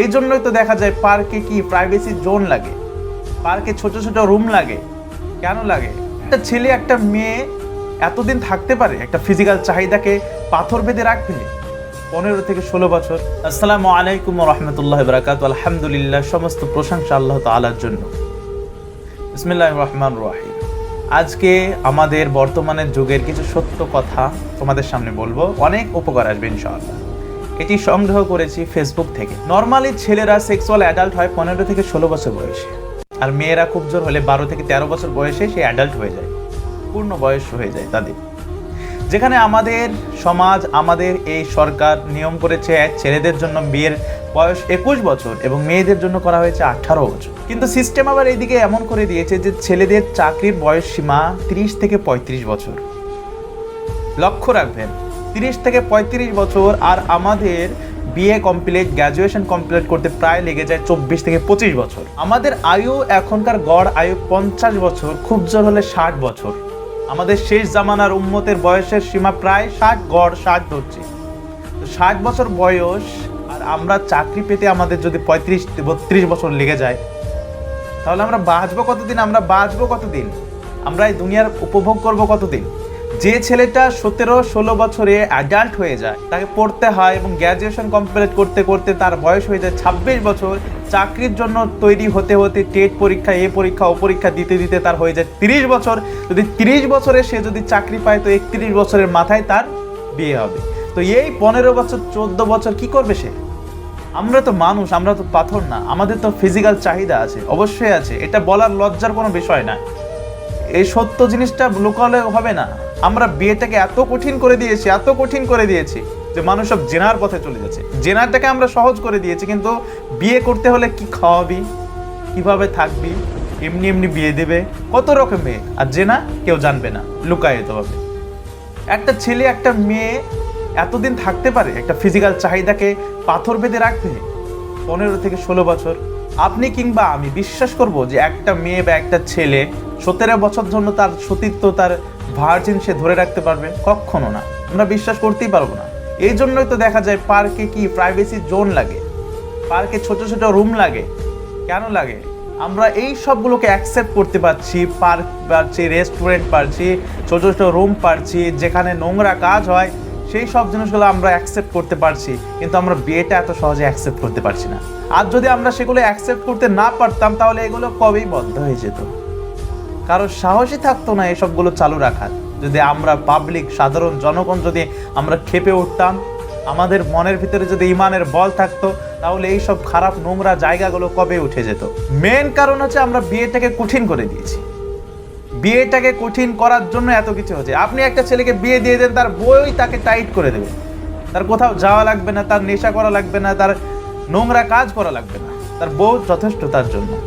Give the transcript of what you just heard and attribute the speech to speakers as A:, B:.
A: এই জন্যই তো দেখা যায় পার্কে কি প্রাইভেসি জোন লাগে? পার্কে ছোট ছোট রুম লাগে? কেন লাগে? একটা ছেলে, একটা মেয়ে এতদিন থাকতে পারে, একটা ফিজিক্যাল চাহিদাকে পাথর বেঁধে রাখবে পনেরো থেকে ষোলো বছর। আসসালামু আলাইকুম রহমতুল্লাহ বরাকাত আলহামদুলিল্লাহ, সমস্ত প্রশংসা আল্লাহ তালার জন্য। বিসমিল্লাহ রহমান রাহিম। আজকে আমাদের বর্তমানের যুগের কিছু সত্য কথা তোমাদের সামনে বলব। অনেক উপকার আসবে ইনশাআল্লাহ। এটি সংগ্রহ করেছি ফেসবুক থেকে। নর্মালি ছেলেরা সেক্সুয়াল অ্যাডাল্ট হয় পনেরো থেকে ষোলো বছর বয়সে। আর মেয়েরা খুব জোর হলে বারো থেকে তেরো বছর বয়সে সে অ্যাডাল্ট হয়ে যায়। পূর্ণ বয়স হয়ে যায় তাদের। যেখানে আমাদের সমাজ, আমাদের এই সরকার নিয়ম করেছে ছেলেদের জন্য বিয়ের বয়স একুশ বছর এবং মেয়েদের জন্য করা হয়েছে আঠারো বছর। কিন্তু সিস্টেম আবার এইদিকে এমন করে দিয়েছে যে ছেলেদের চাকরির বয়স সীমা তিরিশ থেকে পঁয়ত্রিশ বছর। লক্ষ্য রাখবেন তিরিশ থেকে পঁয়ত্রিশ বছর আর আমাদের বিএ কমপ্লিট গ্র্যাজুয়েশন কমপ্লিট করতে প্রায় লেগে যায় চব্বিশ থেকে পঁচিশ বছর। আমাদের আয়ু এখনকার গড় আয়ু পঞ্চাশ বছর, খুব জোর হলে ষাট বছর। আমাদের শেষ জামানার উম্মতের বয়সের সীমা প্রায় ষাট, গড় ষাট ধরছে। তো ষাট বছর বয়স আর আমরা চাকরি পেতে আমাদের যদি পঁয়ত্রিশ, বত্রিশ বছর লেগে যায়, তাহলে আমরা বাঁচবো কতদিন? আমরা বাঁচবো কতদিন? আমরা এই দুনিয়ার উপভোগ করব কতদিন? যে ছেলেটা সতেরো ষোলো বছরে অ্যাডাল্ট হয়ে যায়, তাকে পড়তে হয় এবং গ্র্যাজুয়েশন কমপ্লিট করতে করতে তার বয়স হয়ে যায় ছাব্বিশ বছর, চাকরির জন্য তৈরি হতে হতে টেট পরীক্ষা, এ পরীক্ষা, ও পরীক্ষা দিতে দিতে তার হয়ে যায় তিরিশ বছর। যদি তিরিশ বছরে সে যদি চাকরি পায়, তো একত্রিশ বছরের মাথায় তার বিয়ে হবে। তো এই পনেরো বছর, চোদ্দ বছর কি করবে সে? আমরা তো মানুষ, আমরা তো পাথর না, আমাদের তো ফিজিক্যাল চাহিদা আছে, অবশ্যই আছে। এটা বলার লজ্জার কোনো বিষয় না। এই সত্য জিনিসটা লুকালে হবে না। আমরা বিয়েটাকে এত কঠিন করে দিয়েছি, এত কঠিন করে দিয়েছি যে মানুষ সব জেনার পথে চলে যাচ্ছে। জেনারটাকে আমরা সহজ করে দিয়েছি, কিন্তু বিয়ে করতে হলে কি খাওয়াবি? কীভাবে থাকবি? এমনি এমনি বিয়ে দেবে? কত রকম মেয়ে? আর জেনা কেউ জানবে না লুকায় যেতে হবে। একটা ছেলে, একটা মেয়ে এতদিন থাকতে পারে, একটা ফিজিক্যাল চাহিদাকে পাথর বেঁধে রাখতে? পনেরো থেকে ষোলো বছর। আপনি কিংবা আমি বিশ্বাস করব যে একটা মেয়ে বা একটা ছেলে সতেরো বছর জন্য তার সতীত্ব, তার ভার্জিন সে ধরে রাখতে পারবে? কখনো না। আমরা বিশ্বাস করতেই পারব না। এই জন্যই তো দেখা যায় পার্কে কি প্রাইভেসি জোন লাগে? পার্কে ছোট ছোট রুম লাগে? কেন লাগে? আমরা এই সবগুলোকে অ্যাকসেপ্ট করতে পারছি পার্ক পারছি রেস্টুরেন্ট পারছি, ছোট ছোট রুম পারছি, যেখানে নোংরা কাজ হয় সেই সব জিনিসগুলো আমরা অ্যাকসেপ্ট করতে পারছি, কিন্তু আমরা বিয়েটা এত সহজে অ্যাকসেপ্ট করতে পারছি না। আর যদি আমরা সেগুলো অ্যাকসেপ্ট করতে না পারতাম, তাহলে এগুলো কবেই বন্ধ হয়ে যেত? কারও সাহসই থাকতো না এসবগুলো চালু রাখার। যদি আমরা পাবলিক সাধারণ জনগণ যদি আমরা খেপে উঠতাম, আমাদের মনের ভিতরে যদি ইমানের বল থাকতো, তাহলে এই সব খারাপ নোংরা জায়গাগুলো কবে উঠে যেত? মেন কারণ হচ্ছে আমরা বিয়েটাকে কঠিন করে দিয়েছি। বিয়েটাকে কঠিন করার জন্য এত কিছু হচ্ছে। আপনি একটা ছেলেকে বিয়ে দিয়ে দেন, তার বই তাকে টাইট করে দেবে। তার কোথাও যাওয়া লাগবে না, তার নেশা করা লাগবে না, তার নোংরা কাজ করা লাগবে না। তার বউ যথেষ্ট তার জন্য।